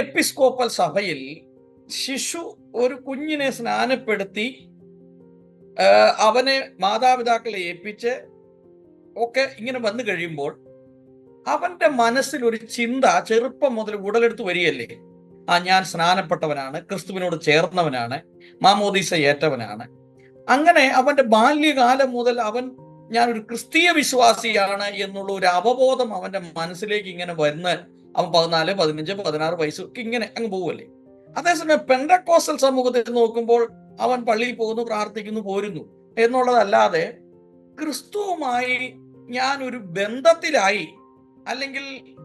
Episcopal സഭയിൽ ശിശു ഒരു കുഞ്ഞിനെ സ്നാനപ്പെടുത്തി അവനെ മാതാപിതാക്കളെ ഏൽപ്പിച്ച് ഒക്കെ ഇങ്ങനെ വന്നു കഴിയുമ്പോൾ അവന്റെ മനസ്സിൽ ഒരു ചിന്ത ചെറുപ്പം മുതൽ ഉടലെടുത്ത് വരികയല്ലേ? ആ ഞാൻ സ്നാനപ്പെട്ടവനാണ് ക്രിസ്തുവിനോട് ചേർന്നവനാണ് മാമോദീസ ഏറ്റവനാണ്. അങ്ങനെ അവന്റെ ബാല്യകാലം മുതൽ അവൻ ഞാൻ ഒരു ക്രിസ്തീയ വിശ്വാസിയാണ് എന്നുള്ള ഒരു അവബോധം അവന്റെ മനസ്സിലേക്ക് ഇങ്ങനെ വരുന്ന അവൻ പതിനാല് പതിനഞ്ച് പതിനാറ് വയസ്സൊക്കെ ഇങ്ങനെ അങ്ങ് പോവല്ലേ അതേസമയം പെൻഡക്കോസ്റ്റൽ സമൂഹത്തിൽ നോക്കുമ്പോൾ അവൻ പള്ളിയിൽ പോകുന്നു പ്രാർത്ഥിക്കുന്നു പോരുന്നു എന്നുള്ളതല്ലാതെ ക്രിസ്തുവുമായി ഞാൻ ഒരു ബന്ധത്തിലായി അല്ലെങ്കിൽ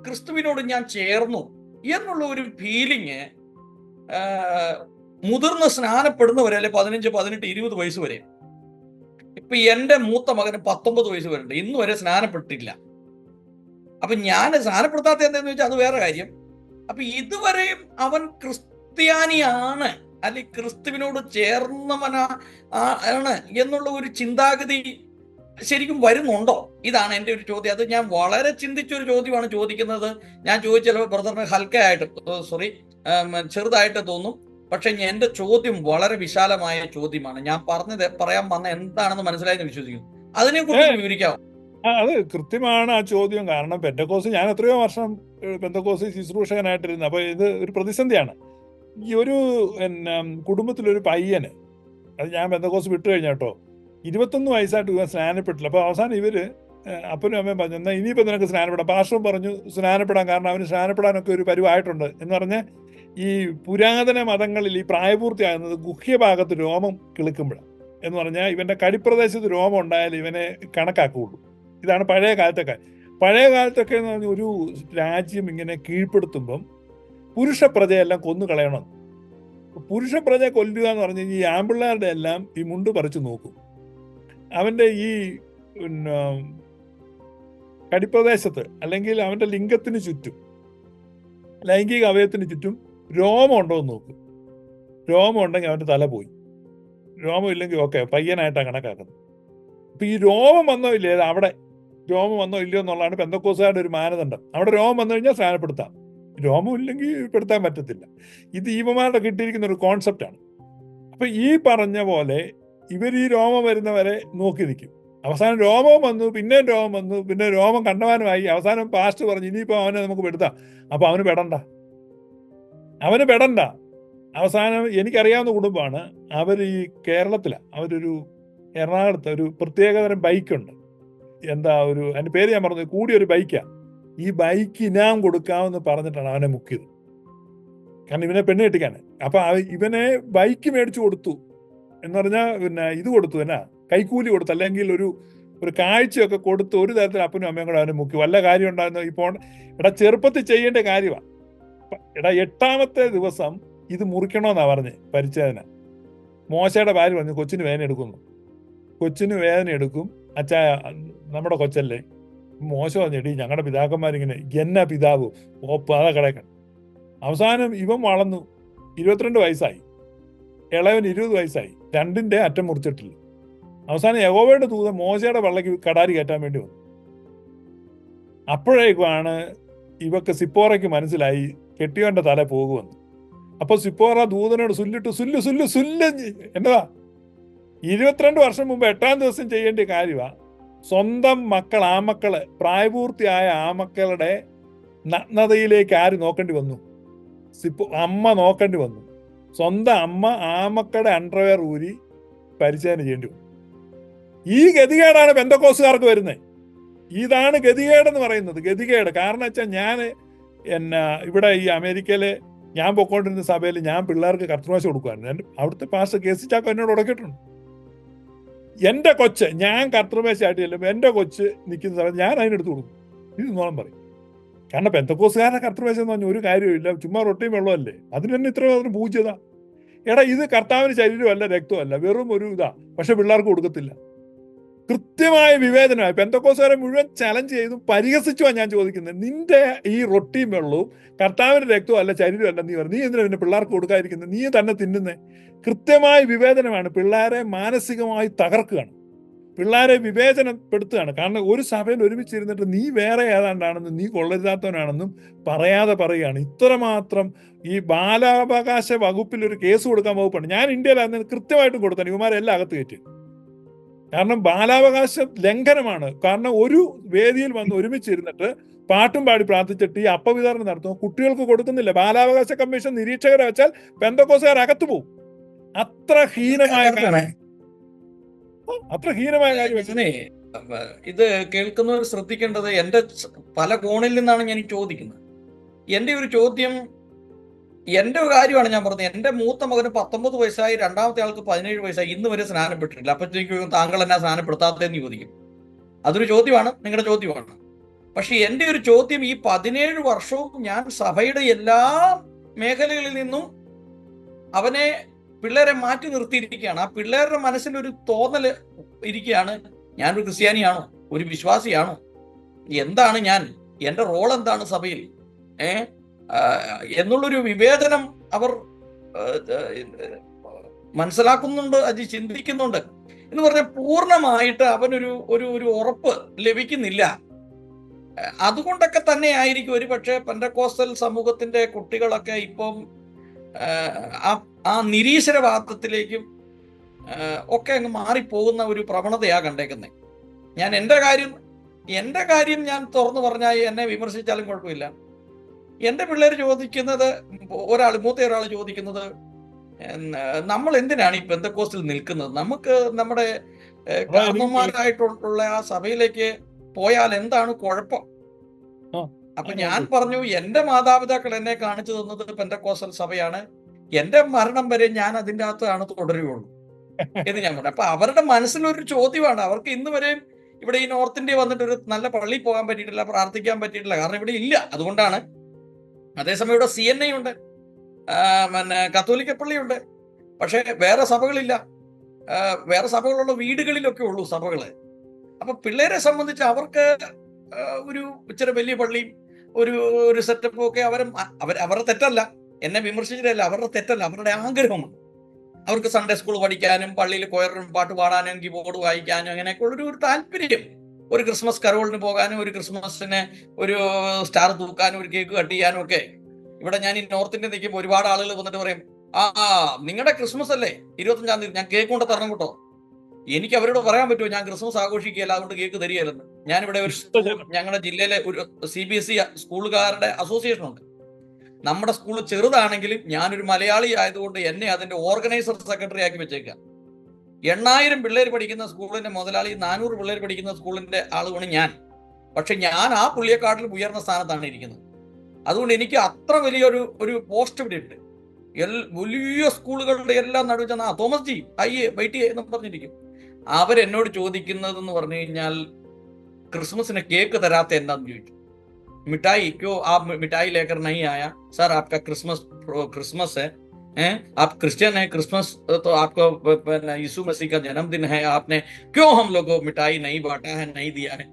ക്രിസ്തുവിനോട് ഞാൻ ചേർന്നു എന്നുള്ള ഒരു ഫീലിങ് മുതിർന്ന് സ്നാനപ്പെടുന്നവരെ അല്ലെ പതിനഞ്ച് പതിനെട്ട് ഇരുപത് വയസ്സ് വരെ. ഇപ്പൊ എന്റെ മൂത്ത മകന് പത്തൊമ്പത് വയസ്സ് വരെ ഉണ്ട് വരെ സ്നാനപ്പെട്ടില്ല അപ്പൊ ഞാൻ സ്ഥാനപ്പെടുത്താത്ത എന്താന്ന് വെച്ചാൽ അത് വേറെ കാര്യം. അപ്പൊ ഇതുവരെയും അവൻ ക്രിസ്ത്യാനിയാണ് അല്ലെ ക്രിസ്തുവിനോട് ചേർന്നവനാ ആണ് എന്നുള്ള ഒരു ചിന്താഗതി ശരിക്കും വരുന്നുണ്ടോ? ഇതാണ് എന്റെ ഒരു ചോദ്യം. അത് ഞാൻ വളരെ ചിന്തിച്ചൊരു ചോദ്യമാണ് ചോദിക്കുന്നത്. ഞാൻ ചോദിച്ചാൽ ബ്രദറിന് ഹൽക്കയായിട്ട് സോറി ചെറുതായിട്ട് തോന്നും. പക്ഷെ എന്റെ ചോദ്യം വളരെ വിശാലമായ ചോദ്യമാണ്. ഞാൻ പറഞ്ഞത് പറയാൻ വന്ന എന്താണെന്ന് മനസ്സിലായെന്ന് വിശ്വസിക്കുന്നു. അതിനെ കുറിച്ച് വിവരിക്കാമോ ആ, അത് കൃത്യമാണ് ആ ചോദ്യം. കാരണം പെന്തക്കോസ് ഞാൻ എത്രയോ വർഷം പെന്തക്കോസ് ശുശ്രൂഷകനായിട്ടിരുന്നു. അപ്പൊ ഇത് ഒരു പ്രതിസന്ധിയാണ്. ഈ ഒരു പിന്നെ കുടുംബത്തിലൊരു പയ്യന് അത് ഞാൻ പെന്തക്കോസ് വിട്ടു കഴിഞ്ഞ കേട്ടോ. ഇരുപത്തൊന്ന് വയസ്സായിട്ട് ഇവൻ സ്നാനപ്പെട്ടില്ല. അപ്പൊ അവസാനം ഇവർ അപ്പനും അമ്മയും പറഞ്ഞു എന്നാൽ ഇനിയിപ്പോൾ നിനക്ക് സ്നാനപ്പെടാം. പാർശ്വം പറഞ്ഞു സ്നാനപ്പെടാൻ കാരണം അവന് സ്നാനപ്പെടാനൊക്കെ ഒരു പരിവായിട്ടുണ്ട്. എന്ന് പറഞ്ഞ് ഈ പുരാതന മതങ്ങളിൽ ഈ പ്രായപൂർത്തിയാകുന്നത് ഗുഹ്യഭാഗത്ത് രോമം കിളുക്കുമ്പോഴാണ് എന്ന് പറഞ്ഞാൽ ഇവന്റെ കടിപ്രദേശത്ത് രോമം ഉണ്ടായാൽ ഇവനെ കണക്കാക്കുകയുള്ളൂ. ഇതാണ് പഴയ കാലത്തൊക്കെ. പഴയ കാലത്തൊക്കെ എന്ന് പറഞ്ഞാൽ ഒരു രാജ്യം ഇങ്ങനെ കീഴ്പ്പെടുത്തുമ്പം പുരുഷ പ്രജയെല്ലാം കൊന്നു കളയണം. പുരുഷ പ്രജ കൊല്ലുക എന്ന് പറഞ്ഞു കഴിഞ്ഞാൽ ഈ ആമ്പിള്ളേരുടെ എല്ലാം ഈ മുണ്ട് പറിച്ചു നോക്കും. അവന്റെ ഈ പിന്നെ കടിപ്രദേശത്ത് അല്ലെങ്കിൽ അവന്റെ ലിംഗത്തിന് ചുറ്റും ലൈംഗിക അവയവത്തിന് ചുറ്റും രോമം ഉണ്ടോ എന്ന് നോക്കും. രോമം ഉണ്ടെങ്കിൽ അവന്റെ തല പോയി. രോമം ഇല്ലെങ്കിൽ ഓക്കെ പയ്യനായിട്ടാണ് കണക്കാക്കുന്നത്. അപ്പം ഈ രോമം വന്നോ ഇല്ലേ അവിടെ രോമം വന്നോ ഇല്ലയോ എന്നുള്ളതാണ് പെന്തക്കോസുകാരുടെ ഒരു മാനദണ്ഡം. അവിടെ രോമം വന്നു കഴിഞ്ഞാൽ സ്നാനപ്പെടുത്താം. രോമം ഇല്ലെങ്കിൽ പെടുത്താൻ പറ്റത്തില്ല. ഇത് ഈവമാരുടെ കിട്ടിയിരിക്കുന്ന ഒരു കോൺസെപ്റ്റാണ് അപ്പം ഈ പറഞ്ഞ പോലെ ഇവർ ഈ രോമം വരുന്നവരെ നോക്കി നിൽക്കും. അവസാനം രോമം വന്നു പിന്നെ രോമം വന്നു പിന്നെ രോമം കണ്ടവാനുമായി. അവസാനം പാസ്റ്റ് പറഞ്ഞു ഇനിയിപ്പോൾ അവനെ നമുക്ക് പെടുത്താം. അപ്പോൾ അവന് പെടണ്ട. അവന് പെടണ്ട. അവസാനം എനിക്കറിയാവുന്ന കുടുംബമാണ്. അവർ ഈ കേരളത്തിലാണ് അവരൊരു എറണാകുളത്ത് ഒരു പ്രത്യേകതരം ബൈക്കുണ്ട് എന്താ ഒരു അതിന്റെ പേര് ഞാൻ പറഞ്ഞു കൂടിയൊരു ബൈക്കാണ് ഈ ബൈക്ക് ഇനാം കൊടുക്കാമെന്ന് പറഞ്ഞിട്ടാണ് അവനെ മുക്കിയത്. കാരണം ഇവനെ പെണ്ണ് കെട്ടിക്കാണ് അപ്പൊ ഇവനെ ബൈക്ക് മേടിച്ചു കൊടുത്തു. എന്ന് പറഞ്ഞാൽ പിന്നെ ഇത് കൊടുത്തു എന്നാ? കൈക്കൂലി കൊടുത്തു അല്ലെങ്കിൽ ഒരു ഒരു കാഴ്ചയൊക്കെ കൊടുത്ത് ഒരു തരത്തിൽ അപ്പനും അമ്മയും കൂടെ അവനെ മുക്കി. വല്ല കാര്യം ഉണ്ടായിരുന്നു ഇപ്പോൾ എടാ ചെറുപ്പത്തിൽ ചെയ്യേണ്ട കാര്യമാണ് എടാ എട്ടാമത്തെ ദിവസം ഇത് മുറിക്കണമെന്നാ പറഞ്ഞ് പരിച്ഛേദന. മോശയുടെ ഭാര്യ പറഞ്ഞു കൊച്ചിന് വേദന എടുക്കുന്നു. കൊച്ചിന് വേദന എടുക്കും. അച്ഛാ നമ്മുടെ കൊച്ചല്ലേ? മോശം പറഞ്ഞെടി ഞങ്ങളുടെ പിതാക്കന്മാരിങ്ങനെ എന്ന പിതാവ് ഓപ്പ് പാത കിടക്കണം അവസാനം ഇവൻ വളർന്നു. ഇരുപത്തിരണ്ട് വയസ്സായി. ഇളവൻ ഇരുപത് വയസ്സായി. രണ്ടിന്റെ അറ്റം മുറിച്ചിട്ടില്ല. അവസാനം യഗോവയുടെ തൂത മോശയുടെ വള്ളക്ക് കടാരി കയറ്റാൻ വേണ്ടി വന്നു. അപ്പോഴേക്കുമാണ് ഇവക്ക് സിപ്പോറയ്ക്ക് മനസ്സിലായി കെട്ടിയോന്റെ തല പോകുമെന്ന്. അപ്പോൾ സിപ്പോറ ദൂതനോട് സുല്ലിട്ട് സുല്ലു സുല്ലു സുല്ല് എന്നതാ ഇരുപത്തിരണ്ട് വർഷം മുമ്പ് എട്ടാം ദിവസം ചെയ്യേണ്ട കാര്യമാ സ്വന്തം മക്കൾ ആമക്കൾ പ്രായപൂർത്തിയായ ആമക്കളുടെ നഗ്നതയിലേക്ക് ആര് നോക്കേണ്ടി വന്നു? സിപ്പു അമ്മ നോക്കേണ്ടി വന്നു. സ്വന്തം അമ്മ ആമക്കളുടെ അണ്ടർവെയർ ഊരി പരിചയം ചെയ്യേണ്ടി വന്നു. ഈ ഗതികേടാണ് ബന്ധക്കോസുകാർക്ക് വരുന്നത്. ഇതാണ് ഗതികേടെന്ന് പറയുന്നത്. ഗതികേട്. കാരണം വെച്ചാൽ ഞാൻ എന്നാ ഇവിടെ ഈ അമേരിക്കയിലെ ഞാൻ പൊക്കോണ്ടിരുന്ന സഭയിൽ ഞാൻ പിള്ളേർക്ക് കർത്തൃവാശം കൊടുക്കുമായിരുന്നു എന്റെ അവിടുത്തെ പാസ്റ്റർ കെ സി ചാക്കോ എന്നോട് ഉടക്കിയിട്ടുണ്ട്. എന്റെ കൊച്ച് ഞാൻ കർത്തൃമേശായിട്ട് ചെല്ലുമ്പോൾ എന്റെ കൊച്ച് നിൽക്കുന്ന സമയത്ത് ഞാൻ അതിനെടുത്ത് കൊടുക്കും. ഇത് നോളം പറയും. കാരണം പെന്തക്കോസുകാരുടെ കർത്തൃമേശം എന്ന് പറഞ്ഞാൽ ഒരു കാര്യമില്ല ചുമ്മാ റൊട്ടിയും വെള്ളമല്ലേ അതിന് തന്നെ ഇത്ര അതിന് പൂജ്യത. എടാ ഇത് കർത്താവിന് ശരീരമല്ല രക്തമല്ല. വെറും ഒരു ഇതാ. പക്ഷെ പിള്ളേർക്ക് കൊടുക്കത്തില്ല. കൃത്യമായ വിവേചനമായി പെന്തക്കോസുകാരെ മുഴുവൻ ചലഞ്ച് ചെയ്തും പരിഹസിച്ചുമാണ് ഞാൻ ചോദിക്കുന്നത്. നിന്റെ ഈ റൊട്ടിയും വെള്ളവും കർത്താവിന്റെ രക്തവും അല്ല ശരീരമല്ല നീ പറഞ്ഞു നീ എന്തിനാ പിന്നെ പിള്ളേർക്ക് കൊടുക്കാതിരിക്കുന്നത് നീ തന്നെ തിന്നുന്നേ. കൃത്യമായ വിവേചനമാണ് പിള്ളേരെ മാനസികമായി തകർക്കുകയാണ്. പിള്ളേരെ വിവേചനപ്പെടുത്തുകയാണ്. കാരണം ഒരു സഭയിൽ ഒരുമിച്ചിരുന്നിട്ട് നീ വേറെ ഏതാണ്ടാണെന്നും നീ കൊള്ളരുതാത്തവനാണെന്നും പറയാതെ പറയുകയാണ്. ഇത്രമാത്രം ഈ ബാലാവകാശ വകുപ്പിൽ ഒരു കേസ് കൊടുക്കാൻ വകുപ്പുണ്ട്. ഞാൻ ഇന്ത്യയിലായിരുന്നു കൃത്യമായിട്ടും കൊടുത്താണ് ഇവന്മാരെല്ലാം അകത്ത് കയറ്റി. കാരണം ബാലാവകാശ ലംഘനമാണ്. കാരണം ഒരു വേദിയിൽ വന്ന് ഒരുമിച്ചിരുന്നിട്ട് പാട്ടും പാടി പ്രാർത്ഥിച്ചിട്ട് ഈ അപ്പവിതരണം നടത്തുന്നു. കുട്ടികൾക്ക് കൊടുക്കുന്നില്ല. ബാലാവകാശ കമ്മീഷൻ നിരീക്ഷകരെ വെച്ചാൽ പെന്തക്കോസുകാർ അകത്തു പോകും അത്ര ഹീനമായ അത്ര ഹീനമായ കാര്യം ഇത് കേൾക്കുന്നവർ ശ്രദ്ധിക്കേണ്ടത് എന്റെ പല കോണിൽ നിന്നാണ് ഞാൻ ചോദിക്കുന്നത്. എന്റെ ഒരു ചോദ്യം എന്റെ കാര്യമാണ് ഞാൻ പറഞ്ഞത്. എന്റെ മൂത്ത മകന് പത്തൊമ്പത് വയസ്സായി രണ്ടാമത്തെ ആൾക്ക് പതിനേഴ് വയസ്സായി. ഇന്ന് വരെ സ്നാനപ്പെട്ടിട്ടില്ല. അപ്പോഴത്തേക്കും താങ്കൾ എന്നാ സ്നാനപ്പെടുത്താത്തതെന്ന് ചോദിക്കും. അതൊരു ചോദ്യമാണ്. നിങ്ങളുടെ ചോദ്യമാണ്. പക്ഷെ എന്റെ ഒരു ചോദ്യം ഈ പതിനേഴ് വർഷവും ഞാൻ സഭയുടെ എല്ലാ മേഖലകളിൽ നിന്നും അവനെ പിള്ളേരെ മാറ്റി നിർത്തിയിരിക്കുകയാണ്. ആ പിള്ളേരുടെ മനസ്സിൽ ഒരു തോന്നൽ ഇരിക്കുകയാണ്. ഞാനൊരു ക്രിസ്ത്യാനിയാണോ? ഒരു വിശ്വാസിയാണോ? എന്താണ് ഞാൻ? എന്റെ റോൾ എന്താണ് സഭയിൽ? ഏ? ആ, എന്നുള്ളൊരു വിവേചനം അവർ മനസ്സിലാക്കുന്നുണ്ട് അത് ചിന്തിക്കുന്നുണ്ട്. എന്ന് പറഞ്ഞാൽ പൂർണമായിട്ട് അവനൊരു ഒരു ഒരു ഉറപ്പ് ലഭിക്കുന്നില്ല. അതുകൊണ്ടൊക്കെ തന്നെ ആയിരിക്കും ഒരു പക്ഷേ പെൻഡക്കോസ്റ്റൽ സമൂഹത്തിന്റെ കുട്ടികളൊക്കെ ഇപ്പം ആ നിരീശ്വരവാദത്തിലേക്കും ഒക്കെ അങ്ങ് മാറിപ്പോകുന്ന ഒരു പ്രവണതയാ കണ്ടേക്കുന്നത് ഞാൻ എന്റെ കാര്യം എന്റെ കാര്യം ഞാൻ തുറന്നു പറഞ്ഞാൽ എന്നെ വിമർശിച്ചാലും കുഴപ്പമില്ല. എന്റെ പിള്ളേർ ചോദിക്കുന്നത് ഒരാൾ മൂത്ത ഒരാൾ ചോദിക്കുന്നത് നമ്മൾ എന്തിനാണ് ഈ പെന്തക്കോസ്റ്റിൽ നിൽക്കുന്നത്? നമുക്ക് നമ്മുടെ അതാ ആ സഭയിലേക്ക് പോയാൽ എന്താണ് കുഴപ്പം? അപ്പൊ ഞാൻ പറഞ്ഞു എന്റെ മാതാപിതാക്കൾ എന്നെ കാണിച്ചു തന്നത് പെന്തക്കോസ്റ്റൽ സഭയാണ്. എന്റെ മരണം വരെ ഞാൻ അതിന്റെ അകത്താണ് തുടരുകയുള്ളൂ. എന്ന് ഞാൻ പറഞ്ഞു. അപ്പൊ അവരുടെ മനസ്സിലൊരു ചോദ്യമാണ്. അവർക്ക് ഇന്ന് വരെയും ഇവിടെ ഈ നോർത്ത് ഇന്ത്യ വന്നിട്ട് ഒരു നല്ല പള്ളി പോകാൻ പറ്റിയിട്ടില്ല പ്രാർത്ഥിക്കാൻ പറ്റിയിട്ടില്ല. കാരണം ഇവിടെ ഇല്ല. അതുകൊണ്ടാണ് അതേസമയം ഇവിടെ സി എൻ ഐ ഉണ്ട്. പിന്നെ കത്തോലിക്ക പള്ളിയുണ്ട്. പക്ഷേ വേറെ സഭകളില്ല. വേറെ സഭകളുള്ള വീടുകളിലൊക്കെ ഉള്ളൂ സഭകൾ. അപ്പൊ പിള്ളേരെ സംബന്ധിച്ച് അവർക്ക് ഒരു ഇച്ചിരി വലിയ പള്ളിയും ഒരു ഒരു സെറ്റപ്പും ഒക്കെ അവരും അവർ അവരുടെ തെറ്റല്ല. എന്നെ വിമർശിച്ചിട്ടല്ല അവരുടെ തെറ്റല്ല. അവരുടെ ആഗ്രഹമാണ്. അവർക്ക് സൺഡേ സ്കൂൾ പഠിക്കാനും പള്ളിയിൽ കൊയറിനും പാട്ട് പാടാനും കീബോർഡ് വായിക്കാനും അങ്ങനെയൊക്കെ ഉള്ളൊരു ഒരു താല്പര്യം. ഒരു ക്രിസ്മസ് കരോളിന് പോകാനും ഒരു ക്രിസ്മസിന് ഒരു സ്റ്റാർ തൂക്കാനും ഒരു കേക്ക് കട്ട് ചെയ്യാനും ഒക്കെ. ഇവിടെ ഞാൻ ഈ നോർത്ത് ഇന്ത്യ നിൽക്കുമ്പോൾ ഒരുപാട് ആളുകൾ വന്നിട്ട് പറയും ആ നിങ്ങളുടെ ക്രിസ്മസ് അല്ലേ? ഇരുപത്തഞ്ചാം തീയതി ഞാൻ കേക്ക് കൊണ്ട് തരണം കേട്ടോ. എനിക്ക് അവരോട് പറയാൻ പറ്റുമോ? ഞാൻ ക്രിസ്മസ് ആഘോഷിക്കുകയല്ല അതുകൊണ്ട് കേക്ക് തരികയല്ലെന്ന്. ഞാനിവിടെ ഒരു ഞങ്ങളുടെ ജില്ലയിലെ ഒരു സി ബി എസ് ഇ സ്കൂളുകാരുടെ അസോസിയേഷൻ ഉണ്ട്. നമ്മുടെ സ്കൂൾ ചെറുതാണെങ്കിലും ഞാനൊരു മലയാളി ആയതുകൊണ്ട് എന്നെ അതിന്റെ ഓർഗനൈസർ സെക്രട്ടറി ആക്കി വെച്ചേക്കാം. എണ്ണായിരം പിള്ളേർ പഠിക്കുന്ന സ്കൂളിന്റെ മുതലാളി നാനൂറ് പിള്ളേർ പഠിക്കുന്ന സ്കൂളിന്റെ ആളുമാണ് ഞാൻ. പക്ഷെ ഞാൻ ആ പുള്ളിയെക്കാട്ടിൽ ഉയർന്ന സ്ഥാനത്താണ് ഇരിക്കുന്നത്. അതുകൊണ്ട് എനിക്ക് അത്ര വലിയൊരു ഒരു പോസ്റ്റ് ഇവിടെ ഉണ്ട്. എൽ വലിയ സ്കൂളുകളുടെ എല്ലാം നടുവിൽ ചെന്ന തോമസ് ജി അയ്യെ വെയിറ്റ് എന്ന് പറഞ്ഞിരിക്കും. അവരെന്നോട് ചോദിക്കുന്നതെന്ന് പറഞ്ഞു കഴിഞ്ഞാൽ ക്രിസ്മസിന് കേക്ക് തരാത്ത എന്താന്ന് ചോദിച്ചു. മിഠായിക്കോ ആ മിഠായി ലേക്കർ നൈ ആയ സാർ ആപ്ക ക്രിസ്മസ് ക്രിസ്മസ് है हैं आप क्रिश्चियन है क्रिसमस तो आपको यीशु मसीह का जन्मदिन है आपने क्यों हम लोग को मिठाई नहीं बांटा है नहीं दिया है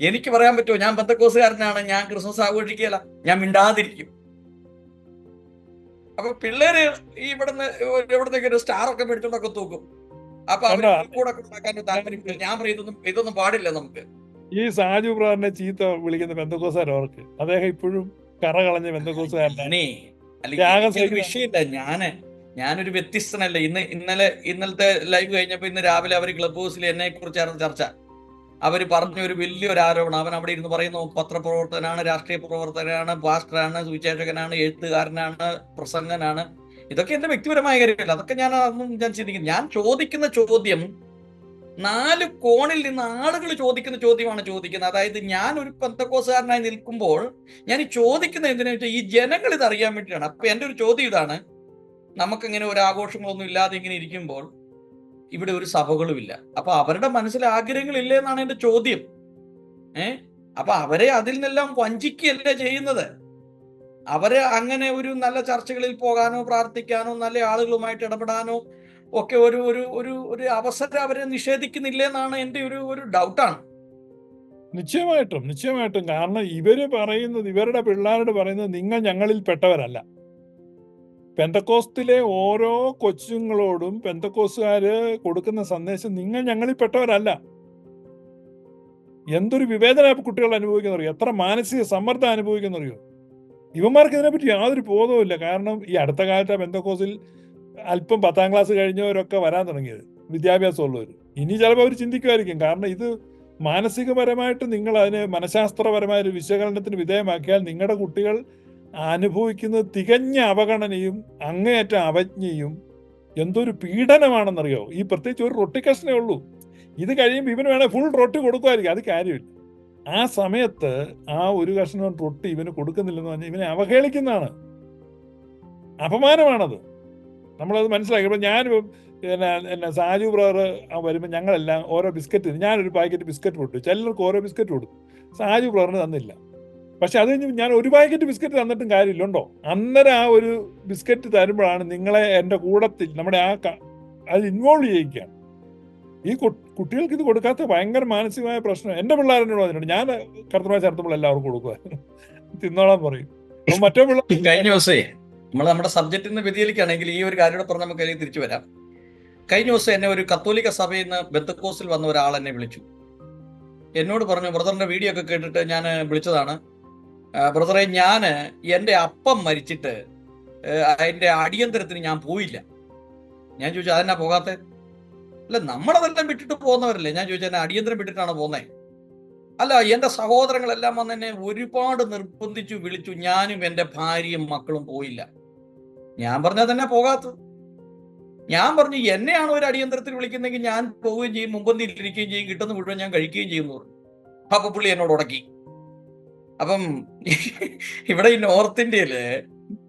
എനിക്ക് പറയാൻ പറ്റുമോ ഞാൻ ബന്ധക്കോസുകാരനാണ് ഞാൻ ക്രിസ്മസ് ആഘോഷിക്കുകയല്ല ഞാൻ മിണ്ടാതിരിക്കും അപ്പൊ പിള്ളേര് ഈ ഇവിടുന്ന് ഇവിടുന്നൊക്കെ ഒരു സ്റ്റാർ ഒക്കെ മേടിച്ചോണ്ടൊക്കെ തൂക്കും അപ്പൊ അവർ കണ്ടോ? കൂടെ ഉണ്ടാക്കാൻ താല്പര്യം ഞാൻ പറയും ഇതൊന്നും ഇതൊന്നും പാടില്ല നമുക്ക് ഈ സാജു ബ്രാറിനെ ചീത്ത വിളിക്കുന്ന ബന്ധക്കോസുകാർ അവർക്ക് അദ്ദേഹം ഇപ്പോഴും കറ കളഞ്ഞ ബന്ധക്കോസുകാരനാണ് ഞാനേ അല്ലെങ്കിൽ വിഷയമില്ല. ഞാൻ ഞാനൊരു വ്യത്യസ്തനല്ല. ഇന്ന് ഇന്നലെ ഇന്നലത്തെ ലൈവ് കഴിഞ്ഞപ്പോ ഇന്ന് രാവിലെ അവർ ക്ലബ് ഹൗസിൽ എന്നെ കുറിച്ചായിരുന്നു ചർച്ച. അവർ പറഞ്ഞ ഒരു വലിയൊരു ആരോപണം അവൻ അവിടെ ഇരുന്ന് പറയുന്നു പത്രപ്രവർത്തനാണ് രാഷ്ട്രീയ പ്രവർത്തകനാണ് പാസ്റ്ററാണ് സുവിശേഷകനാണ് എഴുത്തുകാരനാണ് പ്രസംഗനാണ്. ഇതൊക്കെ എന്റെ വ്യക്തിപരമായ കാര്യമല്ല. അതൊക്കെ ഞാൻ അതൊന്നും ഞാൻ ചിന്തിക്കുന്നു ഞാൻ ചോദിക്കുന്ന ചോദ്യം നാല് കോണിൽ നിന്ന് ആളുകൾ ചോദിക്കുന്ന ചോദ്യമാണ് ചോദിക്കുന്നത്. അതായത് ഞാൻ ഒരു പന്തക്കോസുകാരനായി നിൽക്കുമ്പോൾ ഞാൻ ചോദിക്കുന്നത് എന്തിനാ വെച്ചാൽ ഈ ജനങ്ങൾ ഇത് അറിയാൻ വേണ്ടിയിട്ടാണ്. അപ്പൊ എന്റെ ഒരു ചോദ്യം ഇതാണ്. നമുക്കിങ്ങനെ ഒരു ആഘോഷങ്ങളൊന്നും ഇല്ലാതെ ഇങ്ങനെ ഇരിക്കുമ്പോൾ ഇവിടെ ഒരു സഭകളുമില്ല അപ്പൊ അവരുടെ മനസ്സിൽ ആഗ്രഹങ്ങളില്ലേ എന്നാണ് എന്റെ ചോദ്യം. ഏ? അപ്പൊ അവരെ അതിൽ നിന്നെല്ലാം വഞ്ചിക്കുകയല്ലേ ചെയ്യുന്നത്? അവരെ അങ്ങനെ ഒരു നല്ല ചർച്ചകളിൽ പോകാനോ പ്രാർത്ഥിക്കാനോ നല്ല ആളുകളുമായിട്ട് ഇടപെടാനോ ഒക്കെ ഒരു ഒരു ഒരു ഒരു അവസരം അവരെ നിഷേധിക്കുന്നില്ലേ എന്നാണ് എന്റെ ഒരു ഒരു ഡൗട്ടാണ്. നിശ്ചയമായിട്ടും നിശ്ചയമായിട്ടും. കാരണം ഇവർ പറയുന്നത് ഇവരുടെ പിള്ളേരോട് പറയുന്നത് നിങ്ങൾ ഞങ്ങളിൽ പെട്ടവരല്ല. പെന്തക്കോസ്തിലെ ഓരോ കൊച്ചുങ്ങളോടും പെന്തക്കോസുകാര് കൊടുക്കുന്ന സന്ദേശം നിങ്ങൾ ഞങ്ങളിൽ പെട്ടവരല്ല. എന്തൊരു വിവേചന കുട്ടികൾ അനുഭവിക്കുന്നറിയോ? എത്ര മാനസിക സമ്മർദ്ദം അനുഭവിക്കുന്നറിയോ? ഇവന്മാർക്ക് ഇതിനെപ്പറ്റി യാതൊരു ബോധവുമില്ല. കാരണം ഈ അടുത്ത കാലത്ത് ബന്ധക്കോസിൽ അല്പം പത്താം ക്ലാസ് കഴിഞ്ഞവരൊക്കെ വരാൻ തുടങ്ങിയത് വിദ്യാഭ്യാസമുള്ളവർ ഇനി ചിലപ്പോൾ അവർ ചിന്തിക്കുമായിരിക്കും. കാരണം ഇത് മാനസികപരമായിട്ട് നിങ്ങൾ അതിനെ മനഃശാസ്ത്രപരമായ ഒരു വിശകലനത്തിന് വിധേയമാക്കിയാൽ നിങ്ങളുടെ കുട്ടികൾ അനുഭവിക്കുന്ന തികഞ്ഞ അവഗണനയും അങ്ങേയറ്റ അവജ്ഞയും എന്തൊരു പീഡനമാണെന്നറിയോ ഈ പ്രത്യേകിച്ച് ഒരു റൊട്ടി കഷ്ണേ ഉള്ളൂ. ഇത് കഴിയുമ്പോൾ ഇവന് വേണേൽ ഫുൾ റൊട്ടി കൊടുക്കുമായിരിക്കും. അത് കാര്യമില്ല. ആ സമയത്ത് ആ ഒരു കഷ്ണം റൊട്ടി ഇവന് കൊടുക്കുന്നില്ലെന്ന് പറഞ്ഞാൽ ഇവനെ അവഹേളിക്കുന്നതാണ്. അപമാനമാണത്. നമ്മളത് മനസ്സിലാക്കി. ഇപ്പം ഞാൻ പിന്നെ എന്നെ സാജു ബ്രദർ വരുമ്പോൾ ഞങ്ങളെല്ലാം ഓരോ ബിസ്ക്കറ്റ് ഞാനൊരു പാക്കറ്റ് ബിസ്ക്കറ്റ് കൊടുത്തു ചിലർക്ക് ഓരോ ബിസ്ക്കറ്റ് കൊടുത്തു സാജു ബ്രദറിന് തന്നില്ല. പക്ഷെ അത് കഴിഞ്ഞ് ഞാൻ ഒരു പാക്കറ്റ് ബിസ്ക്കറ്റ് തന്നിട്ടും കാര്യമില്ലുണ്ടോ? അന്നേരം ആ ഒരു ബിസ്ക്കറ്റ് തരുമ്പോഴാണ് നിങ്ങളെ എന്റെ കൂടത്തിൽ നമ്മുടെ ആ അത് ഇൻവോൾവ് ചെയ്യിക്കുകയാണ് ഈ കുട്ടികൾക്ക് ഇത് കൊടുക്കാത്ത ഭയങ്കര മാനസികമായ പ്രശ്നം എന്റെ പിള്ളേരെന്നോട് പറഞ്ഞിട്ടുണ്ട്. ഞാൻ കറുത്തമായി ചേർത്തുമ്പോൾ എല്ലാവർക്കും കൊടുക്കുക തിന്നോളാൻ പറയും. മറ്റേ പിള്ളേർ കഴിഞ്ഞ ദിവസേ നമ്മൾ നമ്മുടെ സബ്ജക്റ്റിൽ നിന്ന് ഈ ഒരു കാര്യം പറഞ്ഞ് നമുക്ക് അതിലേക്ക് തിരിച്ചു വരാം. കഴിഞ്ഞ ദിവസം എന്നെ ഒരു കത്തോലിക്ക സഭയിൽ നിന്ന് ബെത്തക്കോസിൽ വന്ന ഒരാൾ എന്നെ വിളിച്ചു. എന്നോട് പറഞ്ഞു ബ്രദറിന്റെ വീഡിയോ ഒക്കെ കേട്ടിട്ട് ഞാൻ വിളിച്ചതാണ്. ബ്രദറെ ഞാൻ എന്റെ അപ്പം മരിച്ചിട്ട് അതിന്റെ അടിയന്തരത്തിന് ഞാൻ പോയില്ല. ഞാൻ ചോദിച്ചു അതെന്നാ പോകാത്ത? അല്ല നമ്മളതെല്ലാം വിട്ടിട്ട് പോകുന്നവരല്ലേ. ഞാൻ ചോദിച്ചു എന്നെ അടിയന്തരം വിട്ടിട്ടാണ് പോകുന്നത് അല്ല എന്റെ സഹോദരങ്ങളെല്ലാം വന്ന് എന്നെ ഒരുപാട് നിർബന്ധിച്ചു വിളിച്ചു. ഞാനും എന്റെ ഭാര്യയും മക്കളും പോയില്ല. ഞാൻ പറഞ്ഞാൽ തന്നെ പോകാത്തത്. ഞാൻ പറഞ്ഞു എന്നെയാണ് ഒരു അടിയന്തരത്തിൽ വിളിക്കുന്നെങ്കിൽ ഞാൻ പോവുകയും ചെയ്യും മുമ്പന്തിയിലിരിക്കുകയും ചെയ്യും കിട്ടുന്ന മുഴുവൻ ഞാൻ കഴിക്കുകയും ചെയ്യും എന്ന് പറഞ്ഞു. അപ്പൊ പുള്ളി എന്നോട് ഉടക്കി. അപ്പം ഇവിടെ ഈ നോർത്ത് ഇന്ത്യയിൽ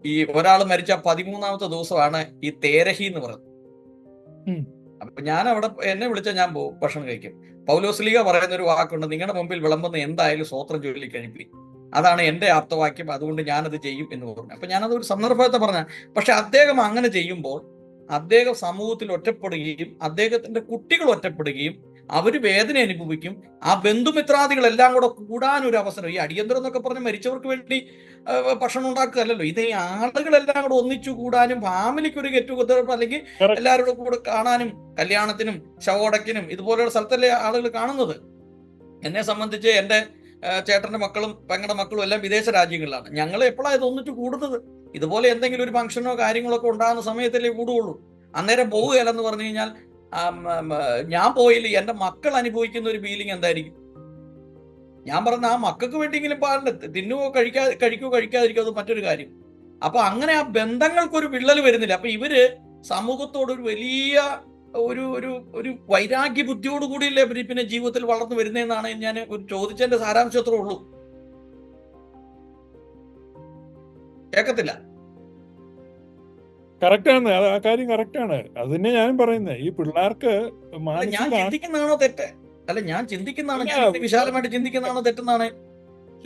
ഈ ഒരാൾ മരിച്ച പതിമൂന്നാമത്തെ ദിവസമാണ് ഈ തേരഹി എന്ന് പറയുന്നത്. അപ്പൊ ഞാൻ അവിടെ എന്നെ വിളിച്ചാൽ ഞാൻ പോകും ഭക്ഷണം കഴിക്കും. പൗലോസ്ലിക പറയുന്ന ഒരു വാക്കുണ്ട് നിങ്ങളുടെ മുമ്പിൽ വിളമ്പുന്ന എന്തായാലും സ്വോത്രം ചൊല്ലി കഴിപ്പി അതാണ് എന്റെ ആപ്തവാക്യം അതുകൊണ്ട് ഞാനത് ചെയ്യും എന്ന് പറഞ്ഞു. അപ്പം ഞാനത് ഒരു സന്ദർഭത്തെ പറഞ്ഞ പക്ഷെ അദ്ദേഹം അങ്ങനെ ചെയ്യുമ്പോൾ അദ്ദേഹം സമൂഹത്തിൽ ഒറ്റപ്പെടുകയും അദ്ദേഹത്തിന്റെ കുട്ടികൾ ഒറ്റപ്പെടുകയും അവർ വേദന അനുഭവിക്കും. ആ ബന്ധുമിത്രാദികളെല്ലാം കൂടെ കൂടാൻ ഒരു അവസരം ഈ അടിയന്തരം എന്നൊക്കെ പറഞ്ഞ് മരിച്ചവർക്ക് വേണ്ടി ഭക്ഷണം ഉണ്ടാക്കുകയല്ലല്ലോ. ഇത് ഈ ആളുകളെല്ലാം കൂടെ ഒന്നിച്ചു കൂടാനും ഫാമിലിക്ക് ഒരു ഗെറ്റ് ടുഗദർ അല്ലെങ്കിൽ Correct. എല്ലാവരും കൂടെ കാണാനും കല്യാണത്തിനും ശവോടക്കിനും ഇതുപോലെയുള്ള സ്ഥലത്തല്ലേ ആളുകൾ കാണുന്നത്. എന്നെ സംബന്ധിച്ച് എന്റെ ചേട്ടന്റെ മക്കളും പെങ്ങളുടെ മക്കളും എല്ലാം വിദേശ രാജ്യങ്ങളിലാണ്. ഞങ്ങൾ എപ്പോഴാണ് ഇത് ഒന്നിച്ച് കൂടുന്നത്? ഇതുപോലെ എന്തെങ്കിലും ഒരു ഫംഗ്ഷനോ കാര്യങ്ങളോ ഒക്കെ ഉണ്ടാകുന്ന സമയത്തല്ലേ കൂടുകയുള്ളൂ. അന്നേരം പോവുകയല്ലെന്ന് പറഞ്ഞു കഴിഞ്ഞാൽ ഞാൻ പോയില്ല. എന്റെ മക്കൾ അനുഭവിക്കുന്ന ഒരു ഫീലിംഗ് എന്തായിരിക്കും? ഞാൻ പറഞ്ഞ ആ മക്കൾക്ക് വേണ്ടിയെങ്കിലും പാടില്ല തിന്നുവോ കഴിക്കാ കഴിക്കുവോ കഴിക്കാതിരിക്കോ അത് മറ്റൊരു കാര്യം. അപ്പൊ അങ്ങനെ ആ ബന്ധങ്ങൾക്കൊരു വിള്ളൽ വരുന്നില്ല. അപ്പൊ ഇവർ സമൂഹത്തോടൊരു വലിയ ഒരു ഒരു ഒരു വൈരാഗ്യ ബുദ്ധിയോട് കൂടിയല്ലേ പിന്നെ ജീവിതത്തിൽ വളർന്നു വരുന്നതെന്നാണ് ഞാൻ ഒരു ചോദിച്ചതിന്റെ സാരാംശത്രേ ഉള്ളൂ. കേക്കത്തില്ല? കറക്റ്റാണ് ആ കാര്യം കറക്റ്റാണ് അത് തന്നെ ഞാനും പറയുന്നത് ഈ പിള്ളേർക്ക് ഞാൻ ചിന്തിക്കുന്നതാണോ തെറ്റ്? അല്ല ഞാൻ ചിന്തിക്കുന്നതാണോ? ഞാൻ വിശാലമായിട്ട് ചിന്തിക്കുന്നതാണോ തെറ്റെന്നാണ്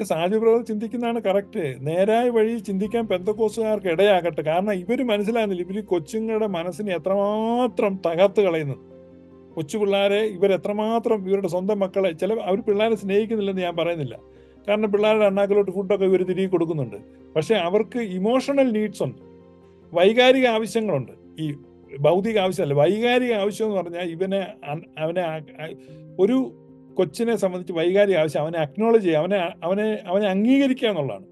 സാജു ബ്രദർ ചിന്തിക്കുന്നതാണ് കറക്റ്റ് നേരായ വഴി ചിന്തിക്കാൻ പെന്തക്കോസുകാർക്ക് ഇടയാകട്ടെ. കാരണം ഇവർ മനസ്സിലാകുന്നില്ല. ഇവർ കൊച്ചുങ്ങളുടെ മനസ്സിനെ എത്രമാത്രം തകർത്ത് കളയുന്നത് കൊച്ചു പിള്ളേരെ ഇവർ എത്രമാത്രം ഇവരുടെ സ്വന്തം മക്കളെ ചില അവർ പിള്ളേരെ സ്നേഹിക്കുന്നില്ലെന്ന് ഞാൻ പറയുന്നില്ല. കാരണം പിള്ളേരുടെ അണ്ണാക്കിലോട്ട് ഫുഡൊക്കെ ഇവർ തിരികെ കൊടുക്കുന്നുണ്ട്. പക്ഷെ അവർക്ക് ഇമോഷണൽ നീഡ്സ് ഉണ്ട്. വൈകാരിക ആവശ്യങ്ങളുണ്ട്. ഈ ഭൗതിക ആവശ്യമല്ല. വൈകാരിക ആവശ്യം എന്ന് പറഞ്ഞാൽ ഇവനെ അവനെ ഒരു കൊച്ചിനെ സംബന്ധിച്ച് വൈകാരിക ആവശ്യം അവനെ അക്നോളജ് ചെയ്യുക അവനെ അവനെ അവനെ അംഗീകരിക്കുക എന്നുള്ളതാണ്.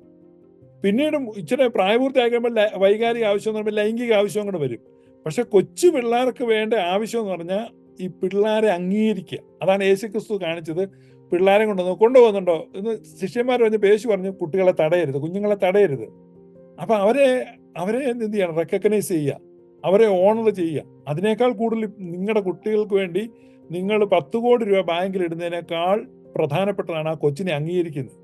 പിന്നീട് ഇച്ചിരി പ്രായപൂർത്തിയാക്കുമ്പോൾ ആകുമ്പോൾ വൈകാരിക ആവശ്യം എന്ന് പറയുമ്പോൾ ലൈംഗിക ആവശ്യം കൂടെ വരും. പക്ഷെ കൊച്ചു പിള്ളേർക്ക് വേണ്ട ആവശ്യം എന്ന് പറഞ്ഞാൽ ഈ പിള്ളേരെ അംഗീകരിക്കുക. അതാണ് യേശു ക്രിസ്തു കാണിച്ചത്. പിള്ളേരെ കൊണ്ടുവന്നു കൊണ്ടുപോകുന്നുണ്ടോ എന്ന് ശിഷ്യന്മാർ പറഞ്ഞ് പേശു പറഞ്ഞു കുട്ടികളെ തടയരുത് കുഞ്ഞുങ്ങളെ തടയരുത്. അപ്പൊ അവരെ അവരെ എന്ത് ചെയ്യണം റെക്കഗ്നൈസ് ചെയ്യുക. അവരെ ഓണർ ചെയ്യുക. അതിനേക്കാൾ കൂടുതൽ നിങ്ങളുടെ കുട്ടികൾക്ക് വേണ്ടി നിങ്ങൾ പത്ത് കോടി രൂപ ബാങ്കിൽ ഇടുന്നതിനേക്കാൾ പ്രധാനപ്പെട്ടതാണ് ആ കൊച്ചിനെ അംഗീകരിക്കുന്നത്.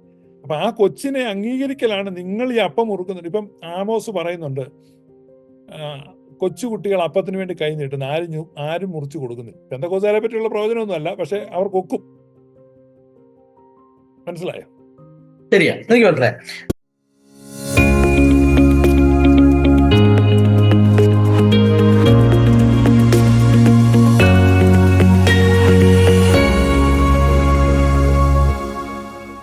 അപ്പൊ ആ കൊച്ചിനെ അംഗീകരിക്കലാണ് നിങ്ങൾ ഈ അപ്പം മുറുക്കുന്നത്. ഇപ്പം ആമോസ് പറയുന്നുണ്ട് കൊച്ചുകുട്ടികൾ കൊച്ചു കുട്ടികൾ അപ്പത്തിന് വേണ്ടി കൈ നീട്ടുന്നു ആരും ആരും മുറിച്ചു കൊടുക്കുന്നില്ല. പെന്തക്കോസാരെ പറ്റിയുള്ള പ്രവചനമൊന്നുമല്ല പക്ഷെ അവർ കൊക്കും. മനസ്സിലായോ? ശരിയാ. എനിക്ക് മനസ്സിലായി